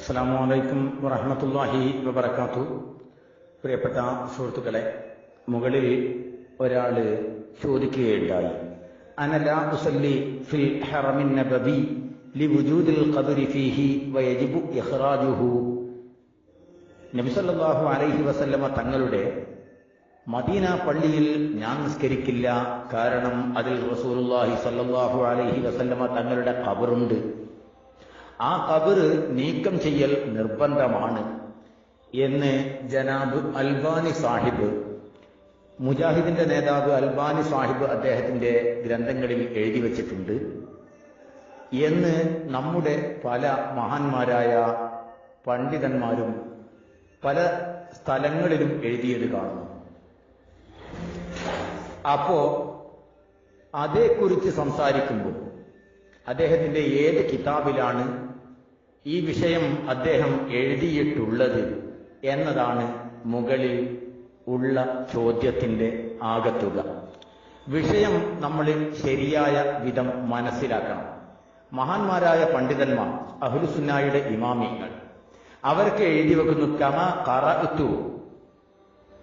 അസ്സാമലൈക്കും വറഹമത്തല്ലാഹി വബർക്കാത്തു പ്രിയപ്പെട്ട സുഹൃത്തുക്കളെ മുകളിൽ ഒരാൾ ചോദിക്കുകയുണ്ടായി. അനല ഫിൽ ഹറമിൻ നബവി ലിവുജൂദിൽ ഖദരി ഫീഹി വയജിബു ഇഖ്റാജുഹു. നബിസല്ലാഹു അലൈഹി വസല്ലമ തങ്ങളുടെ മദീന പള്ളിയിൽ ഞാൻ നിസ്കരിക്കില്ല. കാരണം അതിൽ റസൂലുള്ളാഹി സല്ലാഹു അലൈഹി വസല്ലമ തങ്ങളുടെ കബറുണ്ട് ആ കബറ് നീക്കം ചെയ്യൽ നിർബന്ധമാണ് എന്ന് ജനാബ് അൽബാനി സാഹിബ് മുജാഹിദിന്റെ നേതാവ് അൽബാനി സാഹിബ് അദ്ദേഹത്തിന്റെ ഗ്രന്ഥങ്ങളിൽ എഴുതി വച്ചിട്ടുണ്ട് എന്ന് നമ്മുടെ പല മഹാന്മാരായ പണ്ഡിതന്മാരും പല സ്ഥലങ്ങളിലും എഴുതിയത് കാണുന്നു. അപ്പോ അതേക്കുറിച്ച് സംസാരിക്കുമ്പോൾ അദ്ദേഹത്തിന്റെ ഏത് കിതാബിലാണ് ഈ വിഷയം അദ്ദേഹം എഴുതിയിട്ടുള്ളത് എന്നതാണ് മുകളിൽ ഉള്ള ചോദ്യത്തിന്റെ ആകത്തുക. വിഷയം നമ്മൾ ശരിയായ വിധം മനസ്സിലാക്കണം. മഹാന്മാരായ പണ്ഡിതന്മാർ അഹുലുസുന്നായുടെ ഇമാമിയങ്ങൾ അവർക്ക് എഴുതി വെക്കുന്നു കമ കറത്തു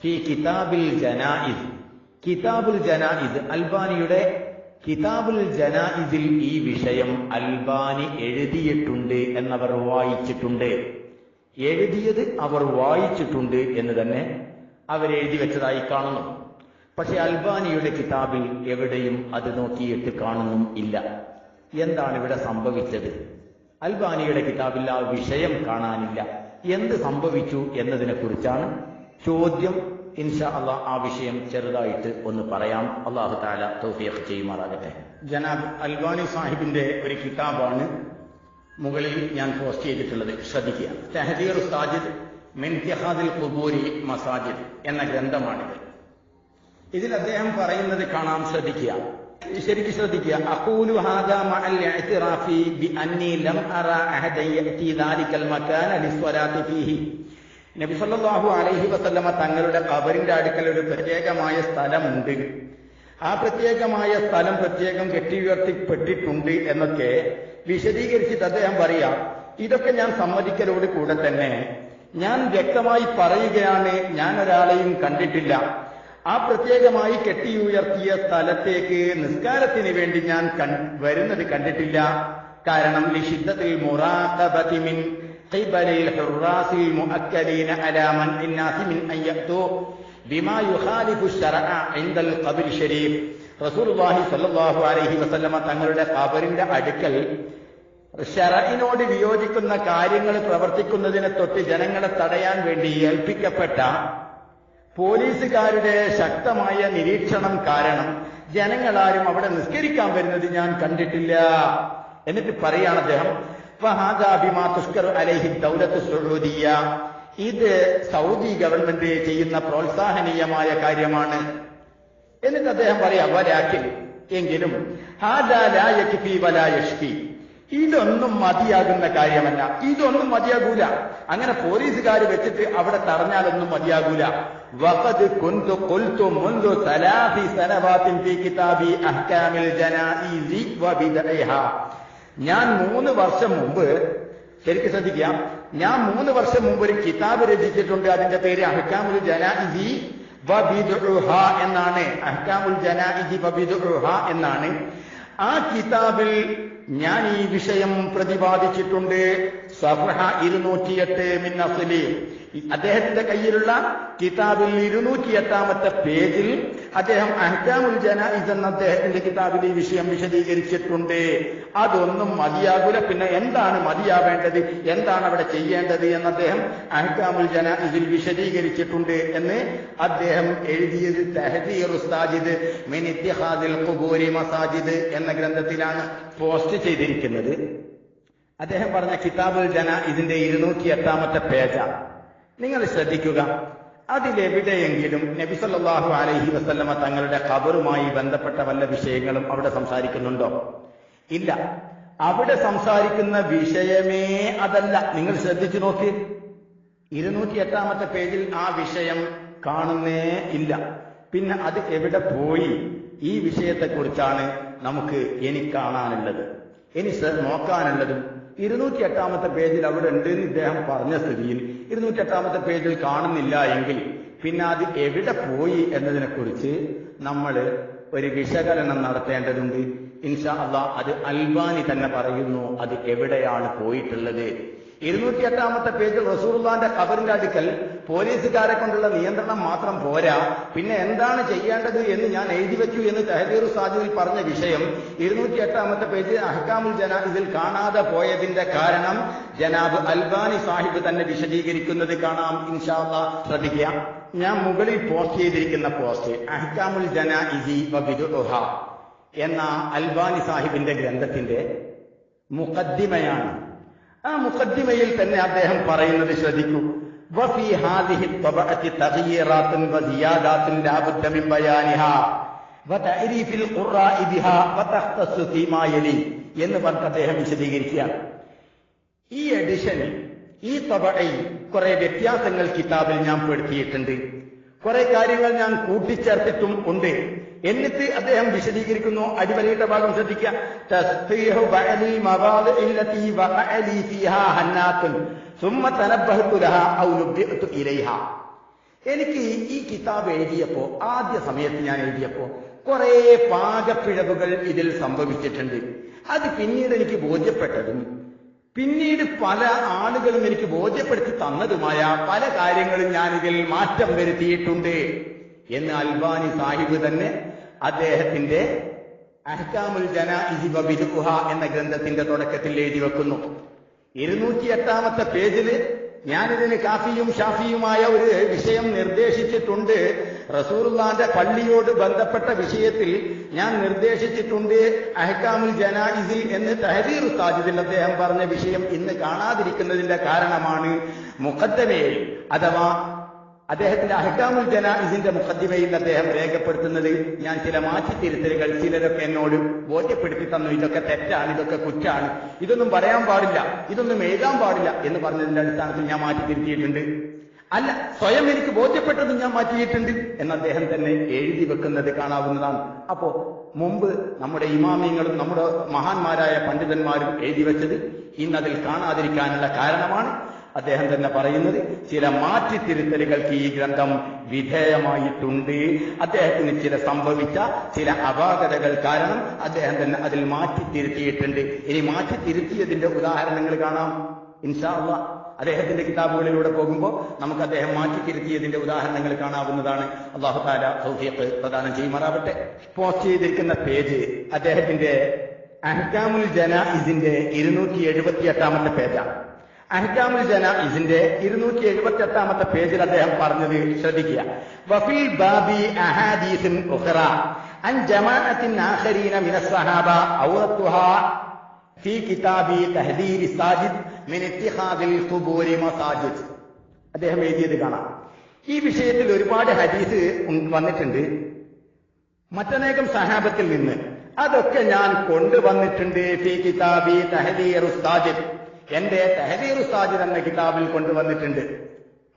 ഫി കിതാബിൽ ജനായിദ് കിതാബുൽ ജനാഇദ് അൽബാനിയുടെ കിതാബുൽ ജനായിദിൽ ഈ വിഷയം അൽബാനി എഴുതിയിട്ടുണ്ട് എന്നവർ വായിച്ചിട്ടുണ്ട്. എഴുതിയത് അവർ വായിച്ചിട്ടുണ്ട് എന്ന് തന്നെ അവരെഴുതി വെച്ചതായി കാണുന്നു. പക്ഷെ അൽബാനിയുടെ കിതാബിൽ എവിടെയും അത് നോക്കിയിട്ട് കാണുന്നും ഇല്ല. എന്താണ് ഇവിടെ സംഭവിച്ചത്? അൽബാനിയുടെ കിതാബിൽ ആ വിഷയം കാണാനില്ല. എന്ത് സംഭവിച്ചു എന്നതിനെക്കുറിച്ചാണ് ചോദ്യം. ഇൻഷാ അള്ളാഹ് ആ വിഷയം ചെറുതായിട്ട് ഒന്ന് പറയാം. അള്ളാഹു താല തൗഫീഖ് ചെയ്യുമാറാകട്ടെ. ജനാബ് അൽബാനി സാഹിബിന്റെ ഒരു കിതാബാണ് മുകളിൽ ഞാൻ പോസ്റ്റ് ചെയ്തിട്ടുള്ളത്. ശ്രദ്ധിക്കുക. തെഹദീർ സാജിദ് മിൻതിഹാദിൽ കുബൂരി മസാജിദ് എന്ന ഗ്രന്ഥമാണിത്. ഇതിൽ അദ്ദേഹം പറയുന്നത് കാണാം. ശ്രദ്ധിക്കുക. ശരിക്കും ശ്രദ്ധിക്കുക. അഖൂലു ഹാദാ മഅൽ ഇഅ്തിറാഫി ബി അന്നി ലം അറ അഹദൻ യഅതി ദാലികൽ മകാന ലിസ്വലാത്തി ഫീഹി. നബി സല്ലല്ലാഹു അലൈഹി വസല്ലമ തങ്ങളുടെ കബറിന്റെ അടുക്കൽ ഒരു പ്രത്യേകമായ സ്ഥലമുണ്ട്. ആ പ്രത്യേകമായ സ്ഥലം പ്രത്യേകം കെട്ടി ഉയർത്തിപ്പെട്ടിട്ടുണ്ട് എന്നൊക്കെ വിശദീകരിച്ചിട്ട് അദ്ദേഹം പറയാം ഇതൊക്കെ ഞാൻ സമ്മതിക്കലോട് കൂടെ തന്നെ. ഞാൻ വ്യക്തമായി പറയുകയാണ് ഞാൻ ഒരാളെയും കണ്ടിട്ടില്ല. ആ പ്രത്യേകമായി കെട്ടിയുയർത്തിയ സ്ഥലത്തേക്ക് നിസ്കാരത്തിന് വേണ്ടി ഞാൻ വരുന്നത് കണ്ടിട്ടില്ല. കാരണം ലിഷിദ്ധത്തിൽ മുറാഖബതി മിൻ قبل الحراس المؤكدين على منع الناس من أن يأتوا بما يخالف الشرع عند القبر الشريف റസൂൽ സല്ലല്ലാഹു അലൈഹി വസല്ലമ തങ്ങളുടെ ഖബറിന്റെ അടുക്കൽ ഷറയിനോട് വിയോജിക്കുന്ന കാര്യങ്ങൾ പ്രവർത്തിക്കുന്നതിനെ തൊട്ട് ജനങ്ങളെ തടയാൻ വേണ്ടി ഏൽപ്പിക്കപ്പെട്ട പോലീസുകാരുടെ ശക്തമായ നിരീക്ഷണം കാരണം ജനങ്ങളാരും അവിടെ നിസ്കരിക്കാൻ വരുന്നത് ഞാൻ കണ്ടിട്ടില്ല എന്നിട്ട് പറയാണ് അദ്ദേഹം "ഫഹാദാ ബിമാ തുഷ്കർ അലൈഹി ദൗലത്ത് സൗദിയ. ഇത് സൗദി ഗവൺമെന്റ് ചെയ്യുന്ന പ്രോത്സാഹനീയമായ കാര്യമാണ്. എന്നിട്ട് അദ്ദേഹം പറയാം വലാക്കിൽ എങ്കിലും ഇതൊന്നും മതിയാകുന്ന കാര്യമല്ല. ഇതൊന്നും മതിയാകൂല. അങ്ങനെ പോലീസുകാർ വെച്ചിട്ട് അവിടെ തടഞ്ഞാലൊന്നും മതിയാകൂല. വഖദ് കുന്തു ഖുൽതു മുൻദു സലാസി സനവാത്തിൻ കിതാബി അഹ്കാമിൽ ജനായിസി വബിദഇഹാ ഞാൻ മൂന്ന് വർഷം മുമ്പ് ശരിക്കും ശ്രദ്ധിക്കാം ഞാൻ മൂന്ന് വർഷം മുമ്പ് ഒരു കിതാബ് രചിച്ചിട്ടുണ്ട് അതിന്റെ പേര് അഹ്കാമുൽ ജനാഇജി വബിദുഹ എന്നാണ്. അഹ്കാമുൽ ജനാഇജി വബിദുഹ എന്നാണ്. ആ കിതാബിൽ ഞാൻ ഈ വിഷയം പ്രതിപാദിച്ചിട്ടുണ്ട്. സഫഹ ഇരുന്നൂറ്റിയെട്ട് മിന്നഫലി അദ്ദേഹത്തിന്റെ കയ്യിലുള്ള കിതാബിൽ ഇരുന്നൂറ്റിയെട്ടാമത്തെ പേജിൽ അദ്ദേഹം അഹ്കാമുൽ ജനായിസ് എന്ന അദ്ദേഹത്തിന്റെ കിതാബിൽ ഈ വിഷയം വിശദീകരിച്ചിട്ടുണ്ട്. അതൊന്നും മതിയാകൂല. പിന്നെ എന്താണ് മതിയാവേണ്ടത്? എന്താണ് അവിടെ ചെയ്യേണ്ടത് എന്ന് അദ്ദേഹം അഹ്കാമുൽ ജനായിസിൽ വിശദീകരിച്ചിട്ടുണ്ട് എന്ന് അദ്ദേഹം എഴുതിയത് തെഹദീർ സാജിദ് മിൻ ഖുബൂരി മസാജിദ് എന്ന ഗ്രന്ഥത്തിലാണ് പോസ്റ്റ് ചെയ്തിരിക്കുന്നത്. അദ്ദേഹം പറഞ്ഞ കിതാബുൽ ജന ഇതിന്റെ ഇരുന്നൂറ്റി എട്ടാമത്തെ പേജാണ് നിങ്ങൾ ശ്രദ്ധിക്കുക. അതിലെവിടെയെങ്കിലും നബി സല്ലല്ലാഹു അലൈഹി വസല്ലമ തങ്ങളുടെ ഖബറുമായി ബന്ധപ്പെട്ട വല്ല വിഷയങ്ങളും അവിടെ സംസാരിക്കുന്നുണ്ടോ? ഇല്ല. അവിടെ സംസാരിക്കുന്ന വിഷയമേ അതല്ല. നിങ്ങൾ ശ്രദ്ധിച്ചു നോക്ക്. ഇരുന്നൂറ്റി എട്ടാമത്തെ പേജിൽ ആ വിഷയം കാണുന്നേ ഇല്ല. പിന്നെ അത് എവിടെ പോയി? ഈ വിഷയത്തെക്കുറിച്ചാണ് നമുക്ക് ഇനി കാണാനുള്ളത്. ഇനി നോക്കാനുള്ളതും ഇരുന്നൂറ്റി എട്ടാമത്തെ പേജിൽ അവിടെ ഉണ്ട് എന്ന് ഇദ്ദേഹം പറഞ്ഞ സ്ഥിതിയിൽ. ഇരുന്നൂറ്റി എട്ടാമത്തെ പേജിൽ കാണുന്നില്ല എങ്കിൽ പിന്നെ അത് എവിടെ പോയി എന്നതിനെക്കുറിച്ച് നമ്മൾ ഒരു വിശകലനം നടത്തേണ്ടതുണ്ട്. ഇൻഷാ അള്ളാ അത് അൽബാനി തന്നെ പറയുന്നു അത് എവിടെയാണ് പോയിട്ടുള്ളത്? ഇരുന്നൂറ്റി എട്ടാമത്തെ പേജിൽ റസൂർലാന്റെ ഖബറിന്റെ അടുക്കൽ പോലീസുകാരെ കൊണ്ടുള്ള നിയന്ത്രണം മാത്രം പോരാ. പിന്നെ എന്താണ് ചെയ്യേണ്ടത് എന്ന് ഞാൻ എഴുതി വെച്ചു എന്ന് തഹദീർ സാജുവിൽ പറഞ്ഞ വിഷയം ഇരുന്നൂറ്റി എട്ടാമത്തെ പേജിൽ അഹ്കാമുൽ ജനാബിൽ കാണാതെ പോയതിന്റെ കാരണം ജനാബ് അൽബാനി സാഹിബ് തന്നെ വിശദീകരിക്കുന്നത് കാണാം. ഇൻഷാല്ല ശ്രദ്ധിക്കുക. ഞാൻ മുകളിൽ പോസ്റ്റ് ചെയ്തിരിക്കുന്ന പോസ്റ്റ് അഹ്കാമുൽ ജനാഇസി എന്ന അൽബാനി സാഹിബിന്റെ ഗ്രന്ഥത്തിന്റെ മുഖദ്ദിമയാണ്. ആ മുഖദ്ദിമയിൽ തന്നെ അദ്ദേഹം പറയുന്നത് ശ്രദ്ധിക്കൂ. എന്ന് പറഞ്ഞ് അദ്ദേഹം വിശദീകരിക്കുകയാണ്. ഈ എഡിഷൻ ഈ തവഴയിൽ കുറെ വ്യത്യാസങ്ങൾ കിതാബിൽ ഞാൻ പെടുത്തിയിട്ടുണ്ട്. കുറെ കാര്യങ്ങൾ ഞാൻ കൂട്ടിച്ചേർത്തിട്ടും ഉണ്ട്. എന്നിട്ട് അദ്ദേഹം വിശദീകരിക്കുന്നു അടിവരയിട്ട ഭാഗം ശ്രദ്ധിക്കുക. എനിക്ക് ഈ കിതാബ് എഴുതിയപ്പോ ആദ്യ സമയത്ത് ഞാൻ എഴുതിയപ്പോ കുറെ പാകപ്പിഴവുകൾ ഇതിൽ സംഭവിച്ചിട്ടുണ്ട്. അത് പിന്നീട് എനിക്ക് ബോധ്യപ്പെട്ടതും പിന്നീട് പല ആളുകളും എനിക്ക് ബോധ്യപ്പെടുത്തി തന്നതുമായ പല കാര്യങ്ങളും ഞാൻ ഇതിൽ മാറ്റം വരുത്തിയിട്ടുണ്ട്. എന്ന് അൽബാനി സാഹിബ് തന്നെ അദ്ദേഹത്തിന്റെ അഹ്കാമുൽ ജനാഇസി ബിരുഹ എന്ന ഗ്രന്ഥത്തിന്റെ തുടക്കത്തിൽ എഴുതി വെക്കുന്നു. ഇരുന്നൂറ്റി എട്ടാമത്തെ പേജിൽ ഞാനിതിന് കാഫിയും ഷാഫിയുമായ ഒരു വിഷയം നിർദ്ദേശിച്ചിട്ടുണ്ട്. റസൂർലാന്റെ പള്ളിയോട് ബന്ധപ്പെട്ട വിഷയത്തിൽ ഞാൻ നിർദ്ദേശിച്ചിട്ടുണ്ട് അഹ്കാമുൽ ജനായിസിൽ എന്ന് തഹരീർ സാജിദിൽ അദ്ദേഹം പറഞ്ഞ വിഷയം ഇന്ന് കാണാതിരിക്കുന്നതിന്റെ കാരണമാണ് മുഖദ്ദമയിൽ അഥവാ അദ്ദേഹത്തിന്റെ അഹ്കാമുൽ ജനാഇസിന്റെ മുഖദ്ദിമയിൽ അദ്ദേഹം രേഖപ്പെടുത്തുന്നത് ഞാൻ ചില മാറ്റിത്തിരുത്തലുകൾ ചിലരൊക്കെ എന്നോട് ബോധ്യപ്പെടുത്തി തന്നു. ഇതൊക്കെ തെറ്റാണ് ഇതൊക്കെ കുറ്റാണ്. ഇതൊന്നും പറയാൻ പാടില്ല ഇതൊന്നും എഴുതാൻ പാടില്ല എന്ന് പറഞ്ഞതിന്റെ അടിസ്ഥാനത്തിൽ ഞാൻ മാറ്റിത്തിരുത്തിയിട്ടുണ്ട്. അല്ല സ്വയം എനിക്ക് ബോധ്യപ്പെട്ടതും ഞാൻ മാറ്റിയിട്ടുണ്ട് എന്ന് അദ്ദേഹം തന്നെ എഴുതി വെക്കുന്നത് കാണാവുന്നതാണ്. അപ്പോ മുമ്പ് നമ്മുടെ ഇമാമിയങ്ങളും നമ്മുടെ മഹാന്മാരായ പണ്ഡിതന്മാരും എഴുതി വെച്ചത് ഇന്നതിൽ കാണാതിരിക്കാനുള്ള കാരണമാണ് അദ്ദേഹം തന്നെ പറയുന്നത് ചില മാറ്റിത്തിരുത്തലുകൾക്ക് ഈ ഗ്രന്ഥം വിധേയമായിട്ടുണ്ട്. അദ്ദേഹത്തിന് ചില സംഭവിച്ച ചില അപാകതകൾ കാരണം അദ്ദേഹം തന്നെ അതിൽ മാറ്റിത്തിരുത്തിയിട്ടുണ്ട്. ഇനി മാറ്റിത്തിരുത്തിയതിന്റെ ഉദാഹരണങ്ങൾ കാണാം. ഇൻഷാള്ള അദ്ദേഹത്തിന്റെ കിതാബുകളിലൂടെ പോകുമ്പോൾ നമുക്ക് അദ്ദേഹം മാറ്റിത്തിരുത്തിയതിന്റെ ഉദാഹരണങ്ങൾ കാണാവുന്നതാണ്. അള്ളാഹു താല സൗഫിയത്ത് പ്രദാനം ചെയ്യുമാറാവട്ടെ. പോസ്റ്റ് ചെയ്തിരിക്കുന്ന പേജ് അദ്ദേഹത്തിന്റെ അഹ്കാമുൽ ജനാഇസിന്റെ ഇരുന്നൂറ്റി എഴുപത്തി എട്ടാമത്തെ പേജാണ്. അഹ്കാമുൽ ജനാഇസിന്റെ ഇരുന്നൂറ്റി എഴുപത്തി എട്ടാമത്തെ പേജിൽ അദ്ദേഹം പറഞ്ഞത് ശ്രദ്ധിക്കുക. വഫീൽ ബാബി അഹാദീസിൻ ഉഹറ അൻ ജമാഅത്തിൻ ആഖരീന മിന സഹാബ ഔറത്തുഹാ ഫീ കിതാബി തഹദീരി സാജിദ് മിൻ ഇത്തിഖാദിൽ ഖുബൂരി മസാജിദ്. അദ്ദേഹം എഴുതിയത് കാണാം. ഈ വിഷയത്തിൽ ഒരുപാട് ഹദീസ് വന്നിട്ടുണ്ട്. മറ്റനേകം സഹാബത്തിൽ നിന്ന്. അതൊക്കെ ഞാൻ കൊണ്ടുവന്നിട്ടുണ്ട് ഫീ കിതാബി തഹദീർ സാജിദ്. എന്റെ തഹദീർ ഉസ്താജ് എന്ന കിതാബിൽ കൊണ്ടുവന്നിട്ടുണ്ട്.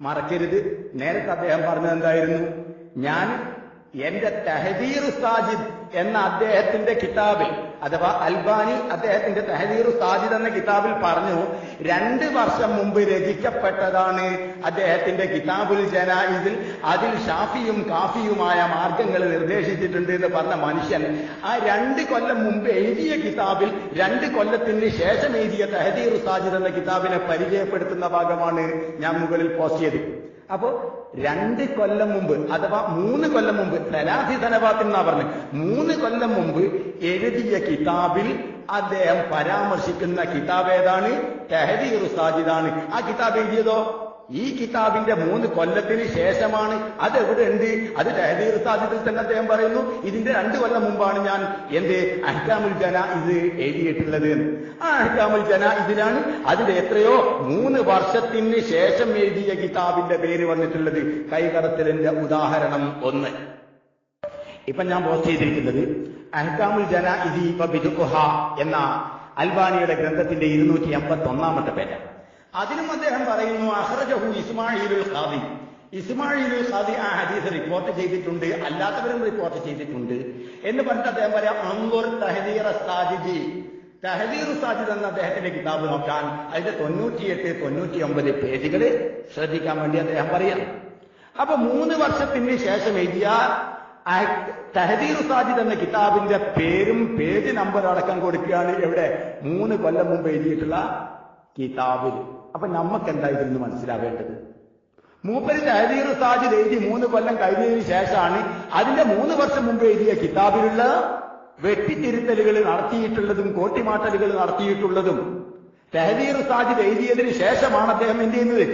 മറക്കരുത്. നേരത്തെ അദ്ദേഹം പറഞ്ഞത് എന്തായിരുന്നു? ഞാൻ എന്റെ തഹദീർ സാജിദ് എന്ന അദ്ദേഹത്തിന്റെ കിതാബിൽ അഥവാ അൽബാനി അദ്ദേഹത്തിന്റെ തഹദീർ സാജിദ് എന്ന കിതാബിൽ പറഞ്ഞു രണ്ട് വർഷം മുമ്പ് രചിക്കപ്പെട്ടതാണ് അദ്ദേഹത്തിന്റെ കിതാബുൽ ജനായിദിൽ. അതിൽ ഷാഫിയും കാഫിയുമായ മാർഗങ്ങൾ നിർദ്ദേശിച്ചിട്ടുണ്ട് എന്ന് പറഞ്ഞ മനുഷ്യൻ ആ രണ്ട് കൊല്ലം മുമ്പ് എഴുതിയ കിതാബിൽ രണ്ട് കൊല്ലത്തിന് ശേഷം എഴുതിയ തഹദീർ സാജിദ് എന്ന കിതാബിനെ പരിചയപ്പെടുത്തുന്ന ഭാഗമാണ് ഞാൻ മുകളിൽ പോസ്റ്റ് ചെയ്തത്. അപ്പോ രണ്ട് കൊല്ലം മുമ്പ് അഥവാ മൂന്ന് കൊല്ലം മുമ്പ് ധനാധി ധനവാത്തിൽ എന്നാ പറഞ്ഞു. മൂന്ന് കൊല്ലം മുമ്പ് എഴുതിയ കിതാബിൽ അദ്ദേഹം പരാമർശിക്കുന്ന കിതാബ് ഏതാണ്? തെഹദീർ സാജിദാണ്. ആ കിതാബ് എഴുതിയതോ? ഈ കിതാബിന്റെ മൂന്ന് കൊല്ലത്തിന് ശേഷമാണ് അത് എവിടെ ഉണ്ട് അത് തഹദീർ സാധ്യത്തിൽ തന്നെ അദ്ദേഹം പറയുന്നു. ഇതിന്റെ രണ്ട് കൊല്ലം മുമ്പാണ് ഞാൻ എന്റെ അഹ്കാമുൽ ജന ഇത് എഴുതിയിട്ടുള്ളത്. ആ അഹ്കാമുൽ ജന ഇതിലാണ് അതിന്റെ എത്രയോ മൂന്ന് വർഷത്തിന് ശേഷം എഴുതിയ കിതാബിന്റെ പേര് വന്നിട്ടുള്ളത്. കൈകടത്തലിന്റെ ഉദാഹരണം ഒന്ന്. ഇപ്പൊ ഞാൻ പോസ്റ്റ് ചെയ്തിരിക്കുന്നത് അഹ്കാമുൽ ജന ഇതി എന്ന അൽബാനിയുടെ ഗ്രന്ഥത്തിന്റെ ഇരുന്നൂറ്റി എൺപത്തി ഒന്നാമത്തെ പേജ് അതിനും അദ്ദേഹം പറയുന്നു അഹ്റജഹു ഇസ്മായിലുൽ ഖാദി. ഇസ്മായിൽ ഖാദി ആ ഹദീസ് റിപ്പോർട്ട് ചെയ്തിട്ടുണ്ട് അല്ലാത്തവരും റിപ്പോർട്ട് ചെയ്തിട്ടുണ്ട്. എന്ന് പറഞ്ഞിട്ട് അദ്ദേഹം പറയാം അങ്കുർ തഹദീർ സാജിദി. തഹദീർ സാജിദ് എന്ന അദ്ദേഹത്തിന്റെ കിതാബ് നോക്കാൻ അതിന്റെ തൊണ്ണൂറ്റിയെട്ട് തൊണ്ണൂറ്റി ഒമ്പത് പേജുകൾ ശ്രദ്ധിക്കാൻ വേണ്ടി അദ്ദേഹം പറയാം. അപ്പൊ മൂന്ന് വർഷത്തിന് ശേഷം എഴുതിയ തഹദീർ സാജിദ് എന്ന കിതാബിന്റെ പേരും പേജ് നമ്പർ അടക്കം കൊടുക്കുകയാണ് എവിടെ മൂന്ന് കൊല്ലം മുമ്പ് എഴുതിയിട്ടുള്ള കിതാബിൽ അപ്പൊ നമുക്ക് എന്താ ഇതിൽ മനസ്സിലാവേണ്ടത്? മൂപ്പര് തഹദീർ സാജിദ് എഴുതി മൂന്ന് കൊല്ലം കഴിഞ്ഞതിന് ശേഷമാണ് അതിന്റെ മൂന്ന് വർഷം മുമ്പ് എഴുതിയ കിതാബിലുള്ള വെട്ടിത്തിരുത്തലുകൾ നടത്തിയിട്ടുള്ളതും കോട്ടിമാട്ടലുകൾ നടത്തിയിട്ടുള്ളതും തഹദീർ സാജിദ് എഴുതിയതിന് ശേഷമാണ് അദ്ദേഹം എന്ത് ചെയ്യുന്നത്?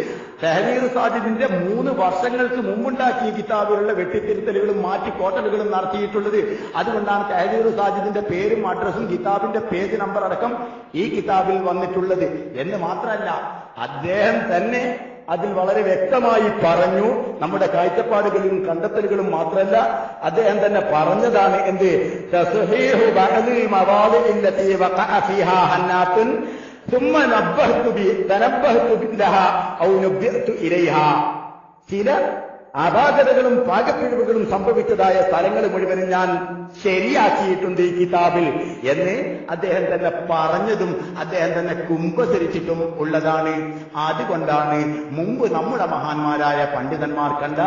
തെഹദീർ സാജിദിന്റെ മൂന്ന് വർഷങ്ങൾക്ക് മുമ്പുണ്ടാക്കിയ കിതാബിലുള്ള വെട്ടിത്തിരുത്തലുകളും മാറ്റി കോട്ടലുകളും നടത്തിയിട്ടുള്ളത്. അതുകൊണ്ടാണ് തെഹദീർ സാജിദിന്റെ പേരും അഡ്രസ്സും കിതാബിന്റെ പേജ് നമ്പർ അടക്കം ഈ കിതാബിൽ വന്നിട്ടുള്ളത്. എന്ന് മാത്രമല്ല അദ്ദേഹം തന്നെ അതിൽ വളരെ വ്യക്തമായി പറഞ്ഞു. നമ്മുടെ കാഴ്ചപ്പാടുകളും കണ്ടെത്തലുകളും മാത്രമല്ല അദ്ദേഹം തന്നെ പറഞ്ഞതാണ് എന്ത്? ചില അപാകതകളും പാകപ്പിഴവുകളും സംഭവിച്ചതായ സ്ഥലങ്ങൾ മുഴുവനും ഞാൻ ശരിയാക്കിയിട്ടുണ്ട് ഈ കിതാബിൽ എന്ന് അദ്ദേഹം തന്നെ പറഞ്ഞതും അദ്ദേഹം തന്നെ കുംഭസരിച്ചിട്ടും ഉള്ളതാണ്. അതുകൊണ്ടാണ് മുമ്പ് നമ്മുടെ മഹാന്മാരായ പണ്ഡിതന്മാർ കണ്ട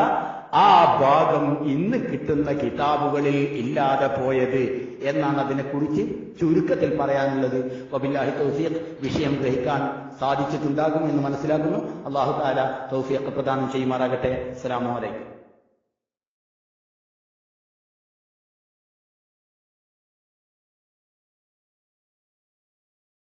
ആ ഭാഗം ഇന്ന് കിട്ടുന്ന കിതാബുകളിൽ ഇല്ലാതെ പോയത് എന്നാണ് അതിനെക്കുറിച്ച് ചുരുക്കത്തിൽ പറയാനുള്ളത്. വബില്ലാഹി തൗഫീഖ് വിഷയം ഗ്രഹിക്കാൻ സാധിച്ചിട്ടുണ്ടാകും എന്ന് മനസ്സിലാക്കുന്നു. അള്ളാഹു താല തൗഫീഖ് പ്രദാനം ചെയ്യുമാറാകട്ടെ. അസ്സലാമു അലൈക്കും.